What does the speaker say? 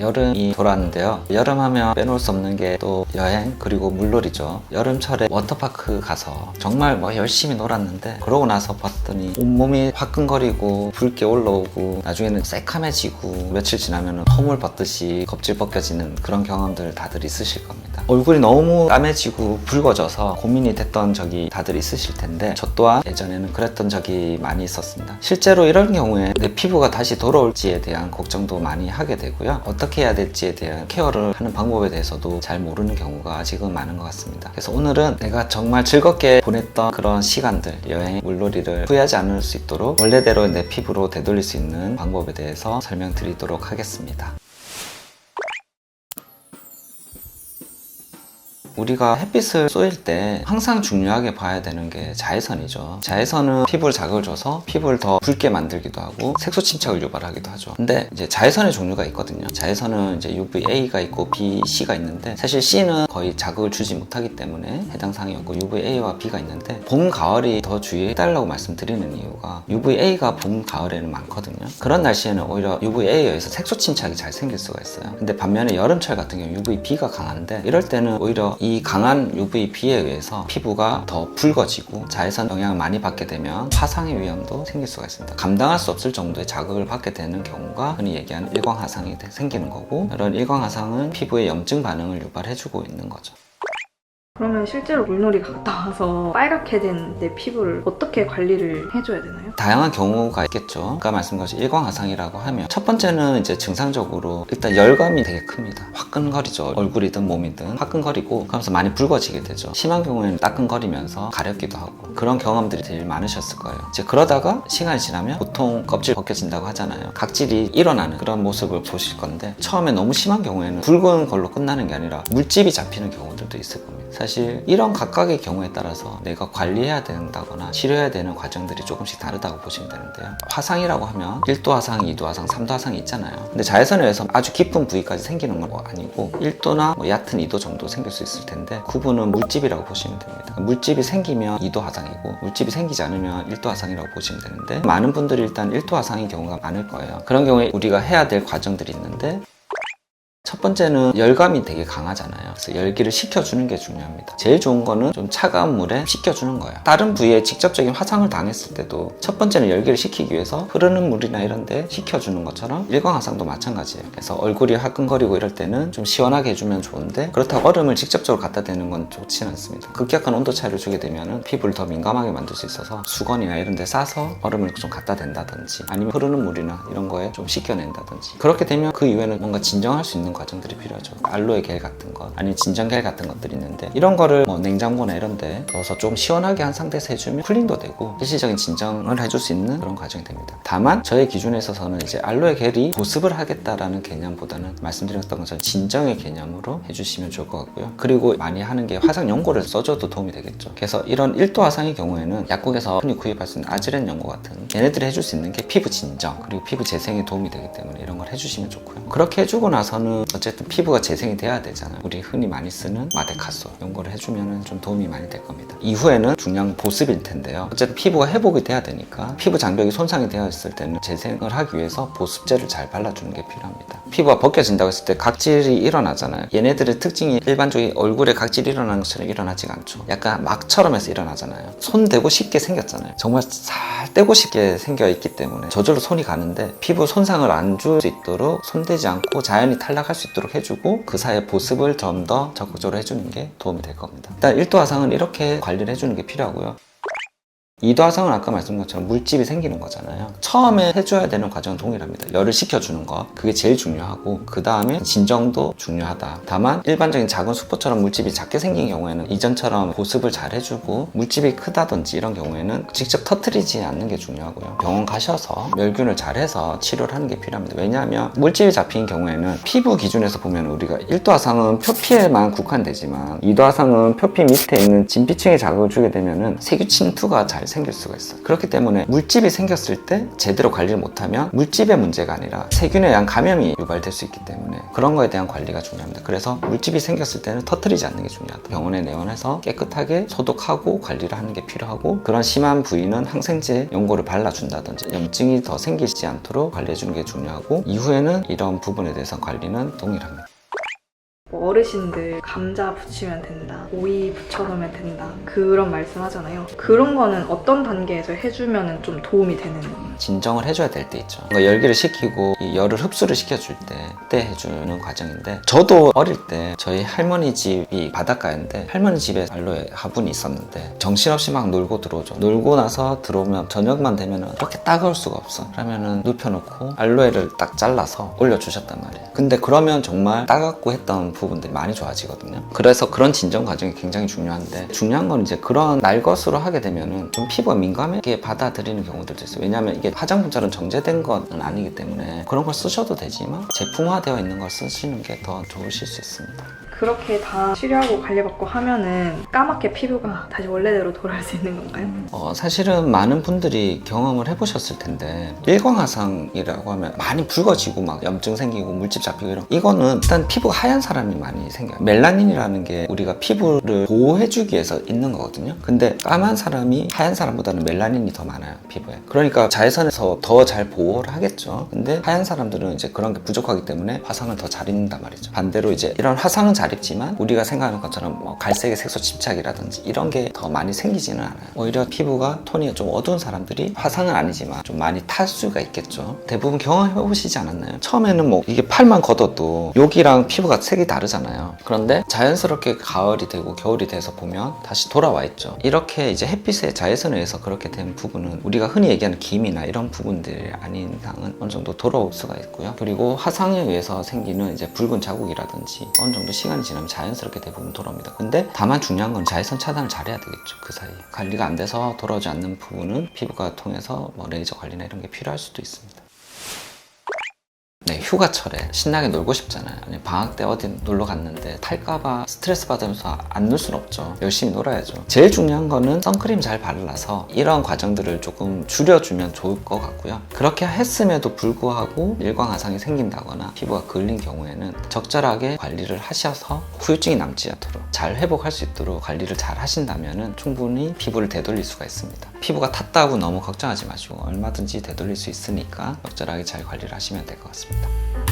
여름이 돌아왔는데요. 여름 하면 빼놓을 수 없는 게 또 여행 그리고 물놀이죠. 여름철에 워터파크 가서 정말 뭐 열심히 놀았는데 그러고 나서 봤더니 온몸이 화끈거리고 붉게 올라오고 나중에는 새카매지고 며칠 지나면 허물 벗듯이 겁질 벗겨지는 그런 경험들 다들 있으실 겁니다. 얼굴이 너무 까매지고 붉어져서 고민이 됐던 적이 다들 있으실 텐데 저 또한 예전에는 그랬던 적이 많이 있었습니다. 실제로 이런 경우에 내 피부가 다시 돌아올지에 대한 걱정도 많이 하게 되고요. 어 떻게 해야 될지에 대한 케어를 하는 방법에 대해서도 잘 모르는 경우가 아직은 많은 것 같습니다. 그래서 오늘은 내가 정말 즐겁게 보냈던 그런 시간들, 여행, 물놀이를 후회하지 않을 수 있도록 원래대로 내 피부로 되돌릴 수 있는 방법에 대해서 설명드리도록 하겠습니다. 우리가 햇빛을 쏘일 때 항상 중요하게 봐야 되는 게 자외선이죠. 자외선은 피부를 자극을 줘서 피부를 더 붉게 만들기도 하고 색소 침착을 유발하기도 하죠. 근데 이제 자외선의 종류가 있거든요. 자외선은 이제 UVA가 있고 B, C가 있는데 사실 C는 거의 자극을 주지 못하기 때문에 해당 사항이 없고 UVA와 B가 있는데 봄, 가을이 더 주의해달라고 말씀드리는 이유가 UVA가 봄, 가을에는 많거든요. 그런 날씨에는 오히려 UVA에 의해서 색소 침착이 잘 생길 수가 있어요. 근데 반면에 여름철 같은 경우 UVB가 강한데 이럴 때는 오히려 이 강한 UVB에 의해서 피부가 더 붉어지고 자외선 영향을 많이 받게 되면 화상의 위험도 생길 수가 있습니다. 감당할 수 없을 정도의 자극을 받게 되는 경우가 흔히 얘기하는 일광 화상이 돼- 생기는 거고 이런 일광 화상은 피부에 염증 반응을 유발해주고 있는 거죠. 그러면 실제로 물놀이 갔다 와서 빨갛게 된 내 피부를 어떻게 관리를 해줘야 되나요? 다양한 경우가 있겠죠. 아까 말씀드린 일광화상이라고 하면 첫 번째는 이제 증상적으로 일단 열감이 되게 큽니다. 화끈거리죠. 얼굴이든 몸이든 화끈거리고 그러면서 많이 붉어지게 되죠. 심한 경우에는 따끈거리면서 가렵기도 하고 그런 경험들이 제일 많으셨을 거예요. 이제 그러다가 시간이 지나면 보통 껍질 벗겨진다고 하잖아요. 각질이 일어나는 그런 모습을 보실 건데 처음에 너무 심한 경우에는 붉은 걸로 끝나는 게 아니라 물집이 잡히는 경우들도 있을 겁니다. 사실 이런 각각의 경우에 따라서 내가 관리해야 된다거나 치료해야 되는 과정들이 조금씩 다르다고 보시면 되는데요. 화상이라고 하면 1도 화상, 2도 화상, 3도 화상이 있잖아요. 근데 자외선에 의해서 아주 깊은 부위까지 생기는 건 아니고 1도나 뭐 얕은 2도 정도 생길 수 있을 텐데 구분은 물집이라고 보시면 됩니다. 물집이 생기면 2도 화상이고 물집이 생기지 않으면 1도 화상이라고 보시면 되는데 많은 분들이 일단 1도 화상인 경우가 많을 거예요. 그런 경우에 우리가 해야 될 과정들이 있는데 첫 번째는 열감이 되게 강하잖아요. 그래서 열기를 식혀주는 게 중요합니다. 제일 좋은 거는 좀 차가운 물에 식혀주는 거예요. 다른 부위에 직접적인 화상을 당했을 때도 첫 번째는 열기를 식히기 위해서 흐르는 물이나 이런 데 식혀주는 것처럼 일광화상도 마찬가지예요. 그래서 얼굴이 화끈거리고 이럴 때는 좀 시원하게 해주면 좋은데 그렇다고 얼음을 직접적으로 갖다 대는 건 좋지는 않습니다. 급격한 온도 차이를 주게 되면 피부를 더 민감하게 만들 수 있어서 수건이나 이런 데 싸서 얼음을 좀 갖다 댄다든지 아니면 흐르는 물이나 이런 거에 좀 식혀낸다든지 그렇게 되면 그 이후에는 뭔가 진정할 수 있는 과정들이 필요하죠. 알로에 겔 같은 것, 아니면 진정 겔 같은 것들이 있는데 이런 거를 뭐 냉장고나 이런 데 넣어서 좀 시원하게 한 상태에서 해주면 쿨링도 되고 일시적인 진정을 해줄 수 있는 그런 과정이 됩니다. 다만 저의 기준에 있어서는 이제 알로에 겔이 보습을 하겠다라는 개념보다는 말씀드렸던 것처럼 진정의 개념으로 해주시면 좋을 것 같고요. 그리고 많이 하는 게 화상 연고를 써줘도 도움이 되겠죠. 그래서 이런 1도 화상의 경우에는 약국에서 흔히 구입할 수 있는 아즈렌 연고 같은 얘네들이 해줄 수 있는 게 피부 진정 그리고 피부 재생에 도움이 되기 때문에 이런 걸 해주시면 좋고요. 그렇게 해주고 나서는 어쨌든 피부가 재생이 돼야 되잖아요. 우리 흔히 많이 쓰는 마데카소 이런 거를 해주면 좀 도움이 많이 될 겁니다. 이후에는 중요한 보습일 텐데요. 어쨌든 피부가 회복이 돼야 되니까 피부 장벽이 손상이 되어 있을 때는 재생을 하기 위해서 보습제를 잘 발라주는 게 필요합니다. 피부가 벗겨진다고 했을 때 각질이 일어나잖아요. 얘네들의 특징이 일반적인 얼굴에 각질이 일어나는 것처럼 일어나지가 않죠. 약간 막처럼 해서 일어나잖아요. 손 대고 쉽게 생겼잖아요. 정말 살 떼고 쉽게 생겨 있기 때문에 저절로 손이 가는데 피부 손상을 안 줄 수 있도록 손대지 않고 자연히 탈락할 수 있도록 해주고 그 사이에 보습을 좀 더 적극적으로 해주는 게 도움이 될 겁니다. 일단 1도 화상은 이렇게 관리를 해주는 게 필요하고요. 이도화상은 아까 말씀드린 것처럼 물집이 생기는 거잖아요. 처음에 해줘야 되는 과정은 동일합니다. 열을 식혀주는 것. 그게 제일 중요하고, 그 다음에 진정도 중요하다. 다만, 일반적인 작은 수포처럼 물집이 작게 생긴 경우에는 이전처럼 보습을 잘 해주고, 물집이 크다든지 이런 경우에는 직접 터트리지 않는 게 중요하고요. 병원 가셔서 멸균을 잘 해서 치료를 하는 게 필요합니다. 왜냐하면 물집이 잡힌 경우에는 피부 기준에서 보면 우리가 1도화상은 표피에만 국한되지만 2도화상은 표피 밑에 있는 진피층에 자극을 주게 되면은 세균 침투가 잘잘 생길 수가 있어요. 그렇기 때문에 물집이 생겼을 때 제대로 관리를 못하면 물집의 문제가 아니라 세균에 의한 감염이 유발될 수 있기 때문에 그런 거에 대한 관리가 중요합니다. 그래서 물집이 생겼을 때는 터트리지 않는 게 중요하다. 병원에 내원해서 깨끗하게 소독하고 관리를 하는 게 필요하고 그런 심한 부위는 항생제 연고를 발라준다든지 염증이 더 생기지 않도록 관리해 주는 게 중요하고 이후에는 이런 부분에 대해서 관리는 동일합니다. 뭐 어르신들 감자 붙이면 된다, 오이 붙여놓으면 된다 그런 말씀 하잖아요. 그런 거는 어떤 단계에서 해주면 좀 도움이 되는 진정을 해줘야 될 때 있죠. 뭔가 열기를 식히고 이 열을 흡수를 시켜줄 때, 그때 해주는 과정인데, 저도 어릴 때 저희 할머니 집이 바닷가였는데, 할머니 집에 알로에 화분이 있었는데, 정신없이 막 놀고 들어오죠. 놀고 나서 들어오면 저녁만 되면은 그렇게 따가울 수가 없어. 그러면은 눕혀놓고 알로에를 딱 잘라서 올려주셨단 말이에요. 근데 그러면 정말 따갑고 했던 부 분들이 많이 좋아지거든요. 그래서 그런 진정 과정이 굉장히 중요한데, 중요한 건 이제 그런 날 것으로 하게 되면은 좀 피부가 민감하게 받아들이는 경우들도 있어요. 왜냐하면 이게 화장품처럼 정제된 건 아니기 때문에 그런 걸 쓰셔도 되지만 제품화되어 있는 걸 쓰시는 게 더 좋으실 수 있습니다. 그렇게 다 치료하고 관리받고 하면은 까맣게 피부가 다시 원래대로 돌아올 수 있는 건가요? 어, 사실은 많은 분들이 경험을 해보셨을 텐데 일광화상이라고 하면 많이 붉어지고 막 염증 생기고 물집 잡히고 이런 이거는 일단 피부가 하얀 사람이 많이 생겨요. 멜라닌이라는 게 우리가 피부를 보호해주기 위해서 있는 거거든요. 근데 까만 사람이 하얀 사람보다는 멜라닌이 더 많아요 피부에. 그러니까 자외선에서 더 잘 보호를 하겠죠. 근데 하얀 사람들은 이제 그런 게 부족하기 때문에 화상을 더 잘 입는단 말이죠. 반대로 이제 이런 화상은 잘 입지만 우리가 생각하는 것처럼 뭐 갈색의 색소 침착이라든지 이런 게 더 많이 생기지는 않아요. 오히려 피부가 톤이 좀 어두운 사람들이 화상은 아니지만 좀 많이 탈 수가 있겠죠. 대부분 경험해 보시지 않았나요? 처음에는 뭐 이게 팔만 걷어도 여기랑 피부가 색이 다르잖아요. 그런데 자연스럽게 가을이 되고 겨울이 돼서 보면 다시 돌아와 있죠. 이렇게 이제 햇빛의 자외선에 의해서 그렇게 된 부분은 우리가 흔히 얘기하는 김이나 이런 부분들이 아닌 이상은 어느 정도 돌아올 수가 있고요. 그리고 화상에 의해서 생기는 이제 붉은 자국이라든지 어느 정도 시간 이 지나면 자연스럽게 대부분 돌아옵니다. 근데 다만 중요한 건 자외선 차단을 잘해야 되겠죠. 그 사이에. 관리가 안 돼서 돌아오지 않는 부분은 피부과 통해서 뭐 레이저 관리나 이런 게 필요할 수도 있습니다. 네, 휴가철에 신나게 놀고 싶잖아요. 아니, 방학 때 어디 놀러 갔는데 탈까봐 스트레스 받으면서 안 놀 순 없죠. 열심히 놀아야죠. 제일 중요한 거는 선크림 잘 발라서 이런 과정들을 조금 줄여주면 좋을 것 같고요. 그렇게 했음에도 불구하고 일광화상이 생긴다거나 피부가 걸린 경우에는 적절하게 관리를 하셔서 후유증이 남지 않도록 잘 회복할 수 있도록 관리를 잘 하신다면 충분히 피부를 되돌릴 수가 있습니다. 피부가 탔다고 너무 걱정하지 마시고 얼마든지 되돌릴 수 있으니까 적절하게 잘 관리를 하시면 될 것 같습니다. った。